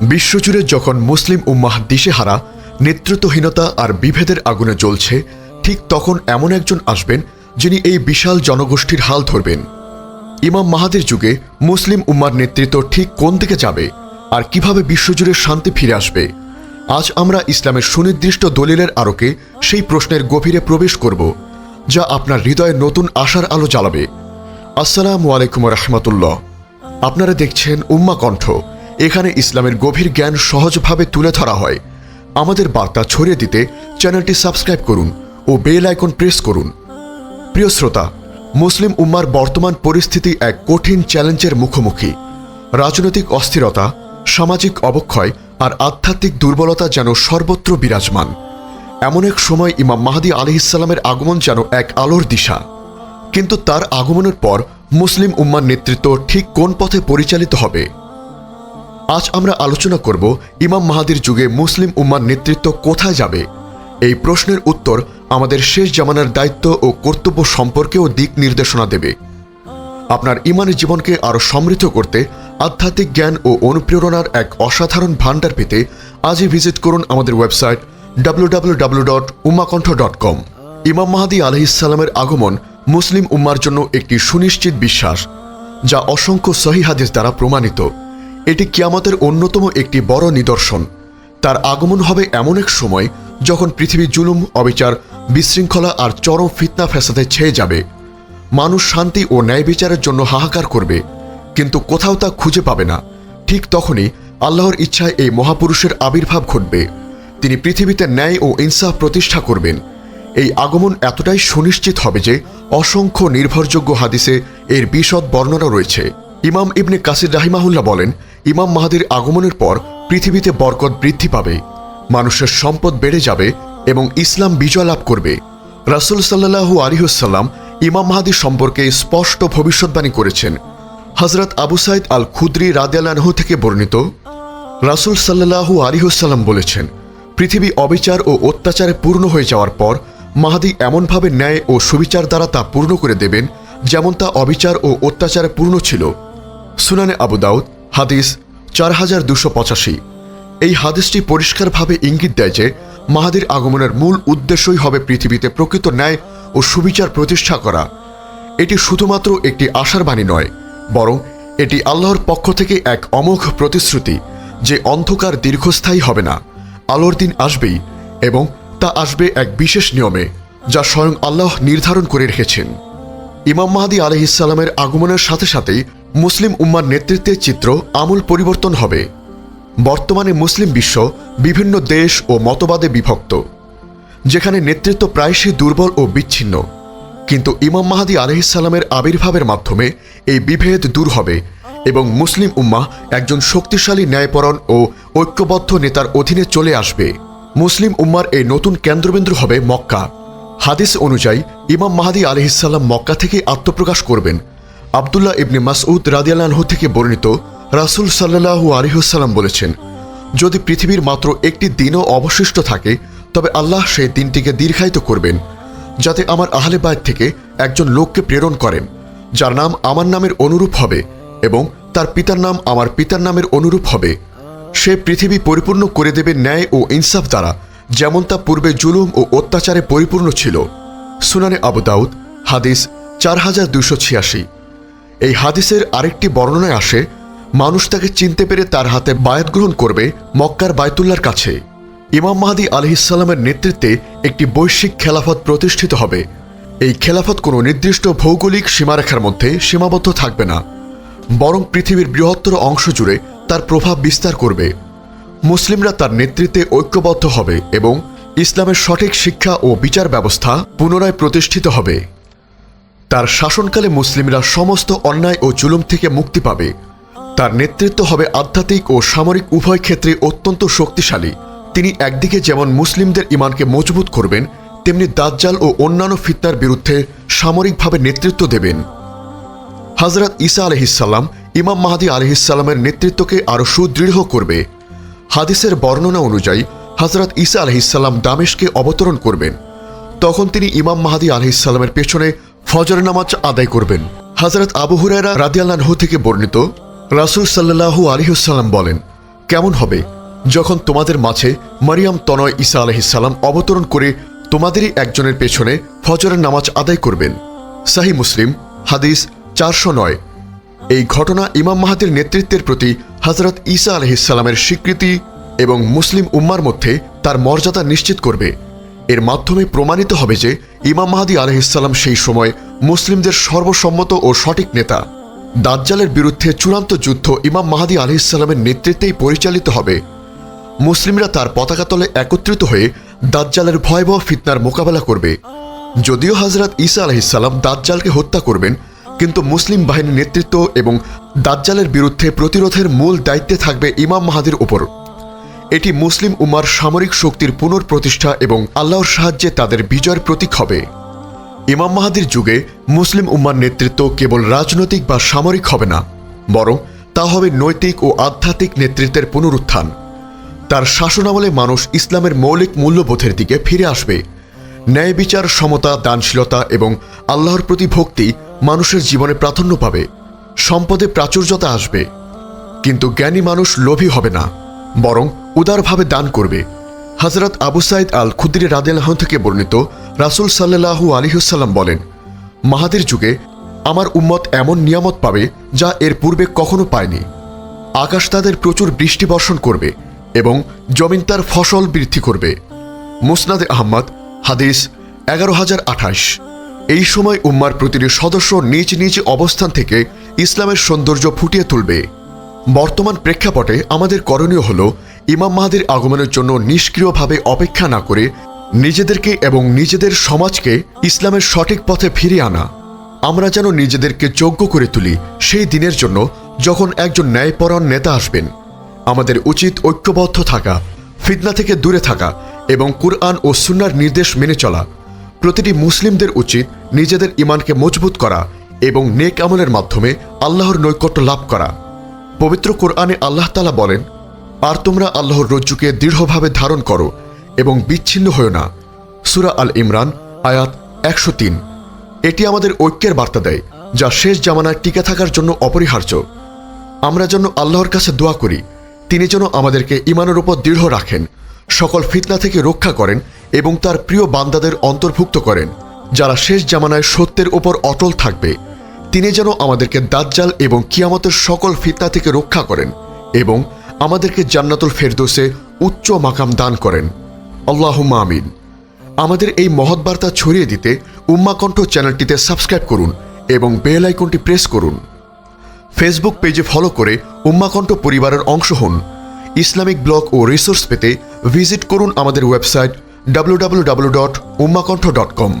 বিশ্বজুড়ে যখন মুসলিম উম্মাহ দিশেহারা, নেতৃত্বহীনতা আর বিভেদের আগুনে জ্বলছে, ঠিক তখন এমন একজন আসবেন যিনি এই বিশাল জনগোষ্ঠীর হাল ধরবেন। ইমাম মাহাদের যুগে মুসলিম উম্মার নেতৃত্ব ঠিক কোন দিকে যাবে আর কীভাবে বিশ্বজুড়ে শান্তি ফিরে আসবে? আজ আমরা ইসলামের সুনির্দিষ্ট দলিলের আলোকে সেই প্রশ্নের গভীরে প্রবেশ করব, যা আপনার হৃদয়ে নতুন আশার আলো জ্বালাবে। আসসালামু আলাইকুম রহমতুল্লাহ। আপনারা দেখছেন উম্মা কণ্ঠ এখানে ইসলামের গভীর জ্ঞান সহজভাবে তুলে ধরা হয়। আমাদের বার্তা ছড়িয়ে দিতে চ্যানেলটি সাবস্ক্রাইব করুন ও বেল আইকন প্রেস করুন। প্রিয় শ্রোতা, মুসলিম উম্মার বর্তমান পরিস্থিতি এক কঠিন চ্যালেঞ্জের মুখোমুখি। রাজনৈতিক অস্থিরতা, সামাজিক অবক্ষয় আর আধ্যাত্মিক দুর্বলতা যেন সর্বত্র বিরাজমান। এমন এক সময় ইমাম মাহাদি আলিহিসাল্লামের আগমন যেন এক আলোর দিশা। কিন্তু তার আগমনের পর মুসলিম উম্মার নেতৃত্ব ঠিক কোন পথে পরিচালিত হবে? আজ আমরা আলোচনা করব ইমাম মাহাদির যুগে মুসলিম উম্মার নেতৃত্ব কোথায় যাবে? এই প্রশ্নের উত্তর আমাদের শেষ জামানার দায়িত্ব ও কর্তব্য সম্পর্কেও দিক নির্দেশনা দেবে। আপনার ইমানি জীবনকে আরও সমৃদ্ধ করতে আধ্যাত্মিক জ্ঞান ও অনুপ্রেরণার এক অসাধারণ ভাণ্ডার পেতে আজই ভিজিট করুন আমাদের website W W W dot dot com Imam Mahdi আলহিসাল্লামের আগমন মুসলিম উম্মার জন্য একটি সুনিশ্চিত বিশ্বাস, যা অসংখ্য সহি হাদিস দ্বারা প্রমাণিত। এটি কিয়ামতের অন্যতম একটি বড় নিদর্শন। তার আগমন হবে এমন এক সময় যখন পৃথিবী জুলুম, অবিচার, বিশৃঙ্খলা আর চরম ফিতনা ফ্যাসাদে ছেয়ে যাবে। মানুষ শান্তি ও ন্যায় বিচারের জন্য হাহাকার করবে, কিন্তু কোথাও তা খুঁজে পাবে না। ঠিক তখনই আল্লাহর ইচ্ছায় এই মহাপুরুষের আবির্ভাব ঘটবে। তিনি পৃথিবীতে ন্যায় ও ইনসাফ প্রতিষ্ঠা করবেন। এই আগমন এতটাই সুনিশ্চিত হবে যে অসংখ্য নির্ভরযোগ্য হাদিসে এর বিশদ বর্ণনা রয়েছে। ইমাম ইবনে কাসির রাহিমাহুল্লাহ বলেন, ইমাম মাহাদির আগমনের পর পৃথিবীতে বরকত বৃদ্ধি পাবে, মানুষের সম্পদ বেড়ে যাবে এবং ইসলাম বিজয় লাভ করবে। রাসুল সাল্লাহু আলিহসাল্লাম ইমাম মাহাদি সম্পর্কে স্পষ্ট ভবিষ্যৎবাণী করেছেন। হজরত আবু সাইদ আল খুদ্রি রাদিয়ালানহ থেকে বর্ণিত, রাসুল সাল্লাহু আলিহসাল্লাম বলেছেন, পৃথিবী অবিচার ও অত্যাচারে পূর্ণ হয়ে যাওয়ার পর মাহাদি এমনভাবে ন্যায় ও সুবিচার দ্বারা তা পূর্ণ করে দেবেন যেমন তা অবিচার ও অত্যাচারে পূর্ণ ছিল। সুনানে আবু দাউদ, হাদিস চার হাজার দুশো পঁচাশি। এই হাদিসটি পরিষ্কারভাবে ইঙ্গিত দেয় যে, মাহাদির আগমনের মূল উদ্দেশ্যই হবে পৃথিবীতে প্রকৃত ন্যায় ও সুবিচার প্রতিষ্ঠা করা। এটি শুধুমাত্র একটি আশার বাণী নয়, বরং এটি আল্লাহর পক্ষ থেকে এক অমোঘ প্রতিশ্রুতি যে অন্ধকার দীর্ঘস্থায়ী হবে না, আলোর দিন আসবেই এবং তা আসবে এক বিশেষ নিয়মে, যা স্বয়ং আল্লাহ নির্ধারণ করে রেখেছেন। ইমাম মাহাদি আলহিসাল্লামের আগমনের সাথে সাথেই মুসলিম উম্মার নেতৃত্বের চিত্র আমূল পরিবর্তন হবে। বর্তমানে মুসলিম বিশ্ব বিভিন্ন দেশ ও মতবাদে বিভক্ত, যেখানে নেতৃত্ব প্রায়শই দুর্বল ও বিচ্ছিন্ন। কিন্তু ইমাম মাহাদি আলহিসাল্লামের আবির্ভাবের মাধ্যমে এই বিভেদ দূর হবে এবং মুসলিম উম্মাহ একজন শক্তিশালী ন্যায়পরণ ও ঐক্যবদ্ধ নেতার অধীনে চলে আসবে। মুসলিম উম্মার এই নতুন কেন্দ্রবিন্দু হবে মক্কা। হাদিস অনুযায়ী ইমাম মাহাদি আলহিসাল্লাম মক্কা থেকে আত্মপ্রকাশ করবেন আবদুল্লাহ ইবনে মাসউদ রাদিয়ালানহ থেকে বর্ণিত রাসুল সাল্লাহু আলিহসাল্লাম বলেছেন, যদি পৃথিবীর মাত্র একটি দিনও অবশিষ্ট থাকে, তবে আল্লাহ সেই দিনটিকে দীর্ঘায়িত করবেন, যাতে আমার আহলে বায়ত থেকে একজন লোককে প্রেরণ করেন, যার নাম আমার নামের অনুরূপ হবে এবং তার পিতার নাম আমার পিতার নামের অনুরূপ হবে। সে পৃথিবী পরিপূর্ণ করে দেবে ন্যায় ও ইনসাফ দ্বারা, যেমন তা পূর্বে জুলুম ও অত্যাচারে পরিপূর্ণ ছিল। সুনানে আবু দাউদ, হাদিস চার হাজার দুশো ছিয়াশি। এই হাদিসের আরেকটি বর্ণনায় আসে, মানুষ তাকে চিনতে পেরে তার হাতে বায়াত গ্রহণ করবে মক্কার বায়তুল্লার কাছে। ইমাম মাহাদি আলহিসাল্লামের নেতৃত্বে একটি বৈশ্বিক খেলাফত প্রতিষ্ঠিত হবে। এই খেলাফত কোনো নির্দিষ্ট ভৌগোলিক সীমারেখার মধ্যে সীমাবদ্ধ থাকবে না, বরং পৃথিবীর বৃহত্তর অংশ জুড়ে তার প্রভাব বিস্তার করবে। মুসলিমরা তার নেতৃত্বে ঐক্যবদ্ধ হবে এবং ইসলামের সঠিক শিক্ষা ও বিচার ব্যবস্থা পুনরায় প্রতিষ্ঠিত হবে। তার শাসনকালে মুসলিমরা সমস্ত অন্যায় ও জুলুম থেকে মুক্তি পাবে। তার নেতৃত্ব হবে আধ্যাত্মিক ও সামরিক উভয় ক্ষেত্রে অত্যন্ত শক্তিশালী। তিনি একদিকে যেমন মুসলিমদের ইমানকে মজবুত করবেন, তেমনি দাজ্জাল ও অন্যান্য ফিতনার বিরুদ্ধে সামরিকভাবে নেতৃত্ব দেবেন। হজরত ঈসা আলহিসাল্লাম ইমাম মাহাদি আলহিসাল্লামের নেতৃত্বকে আরও সুদৃঢ় করবে। হাদিসের বর্ণনা অনুযায়ী হজরত ঈসা আলহিসাল্লাম দামেশকে অবতরণ করবেন। তখন তিনি ইমাম মাহাদি আলহিসাল্লামের পেছনে ফজর নামাজ আদায় করবেন। হজরত আবু হুরায়রা রাদিয়াল্লাহু থেকে বর্ণিত, রাসুল সাল্লাহু আলিহুসাল্লাম বলেন, কেমন হবে যখন তোমাদের মাঝে মারিয়াম তনয় ঈসা আলহিসাল্লাম অবতরণ করে তোমাদেরই একজনের পেছনে ফজরের নামাজ আদায় করবেন? সাহি মুসলিম, হাদিস চারশো নয়। এই ঘটনা ইমাম মাহাদির নেতৃত্বের প্রতি হজরত ঈসা আলহিসাল্লামের স্বীকৃতি এবং মুসলিম উম্মার মধ্যে তার মর্যাদা নিশ্চিত করবে। এর মাধ্যমে প্রমাণিত হবে যে ইমাম মাহাদি আলহিসাল্লাম সেই সময় মুসলিমদের সর্বসম্মত ও সঠিক নেতা। দাজ্জালের বিরুদ্ধে চূড়ান্ত যুদ্ধ ইমাম মাহাদি আলহিসাল্লামের নেতৃত্বেই পরিচালিত হবে। মুসলিমরা তার পতাকা তলে একত্রিত হয়ে দাজ্জালের ভয়াবহ ফিতনার মোকাবেলা করবে। যদিও হজরত ঈসা আলহিসাল্লাম দাজ্জালকে হত্যা করবেন, কিন্তু মুসলিম বাহিনীর নেতৃত্ব এবং দাজ্জালের বিরুদ্ধে প্রতিরোধের মূল দায়িত্বে থাকবে ইমাম মাহাদির উপর। এটি মুসলিম উমার সামরিক শক্তির পুনঃপ্রতিষ্ঠা এবং আল্লাহর সাহায্যে তাদের বিজয়ের প্রতীক হবে। ইমাম মাহাদির যুগে মুসলিম উম্মার নেতৃত্ব কেবল রাজনৈতিক বা সামরিক হবে না, বরং তা হবে নৈতিক ও আধ্যাত্মিক নেতৃত্বের পুনরুত্থান। তার শাসনামলে মানুষ ইসলামের মৌলিক মূল্যবোধের দিকে ফিরে আসবে। ন্যায় বিচার, সমতা, দানশীলতা এবং আল্লাহর প্রতি ভক্তি মানুষের জীবনে প্রাধান্য পাবে, সম্পদে প্রাচুর্যতা আসবে। কিন্তু জ্ঞানী মানুষ লোভী হবে না, বরং উদারভাবে দান করবে। হজরত আবু সাইদ আল খুদ্দির রাদেলাহ থেকে বর্ণিত রাসুল সাল্লাহু আলিহুসাল্লাম বলেন, মাহাদের যুগে আমার উম্মত এমন নিয়ামত পাবে যা এর পূর্বে কখনো পায়নি। আকাশ তাদের প্রচুর বৃষ্টি বর্ষণ করবে এবং জমিন তার ফসল বৃদ্ধি করবে। মুসনাদে আহমদ, হাদিস এগারো হাজার আঠাশ। এই সময় উম্মার প্রতিটি সদস্য নিজ নিজ অবস্থান থেকে ইসলামের সৌন্দর্য ফুটিয়ে তুলবে। বর্তমান প্রেক্ষাপটে আমাদের করণীয় হল ইমাম মাহাদের আগমনের জন্য নিষ্ক্রিয়ভাবে অপেক্ষা না করে নিজেদেরকে এবং নিজেদের সমাজকে ইসলামের সঠিক পথে ফিরিয়ে আনা। আমরা যেন নিজেদেরকে যোগ্য করে তুলি সেই দিনের জন্য যখন একজন ন্যায়পরায়ণ নেতা আসবেন। আমাদের উচিত ঐক্যবদ্ধ থাকা, ফিতনা থেকে দূরে থাকা এবং কুরআন ও সুন্নার নির্দেশ মেনে চলা। প্রতিটি মুসলিমদের উচিত নিজেদের ইমানকে মজবুত করা এবং নেক আমলের মাধ্যমে আল্লাহর নৈকট্য লাভ করা। পবিত্র কোরআনে আল্লাহ তালা বলেন আর তোমরা আল্লাহর রজ্জুকে দৃঢ়ভাবে ধারণ করো এবং বিচ্ছিন্ন হও না। সুরা আল ইমরান, আয়াত একশো তিন। এটি আমাদের ঐক্যের বার্তা দেয়, যা শেষ জামানায় টিকে থাকার জন্য অপরিহার্য। আমরা যেন আল্লাহর কাছে দোয়া করি, তিনি যেন আমাদেরকে ইমানের উপর দৃঢ় রাখেন, সকল ফিতনা থেকে রক্ষা করেন এবং তার প্রিয় বান্দাদের অন্তর্ভুক্ত করেন, যারা শেষ জামানায় সত্যের ওপর অটল থাকবে। তিনি যেন আমাদেরকে দাজ্জাল এবং কিয়ামতের সকল ফিতনা থেকে রক্ষা করেন এবং আমাদেরকে জান্নাতুল ফেরদোসে উচ্চ মাকাম দান করেন। আল্লাহুম্মা আমিন। আমাদের এই মহৎ বার্তা ছড়িয়ে দিতে উম্মাকণ্ঠ চ্যানেলটিতে সাবস্ক্রাইব করুন এবং বেল আইকনটি প্রেস করুন। ফেসবুক পেজে ফলো করে উম্মাকণ্ঠ পরিবারের অংশ হন। ইসলামিক ব্লগ ও রিসোর্স পেতে ভিজিট করুন আমাদের website W dot Ummakantha dot com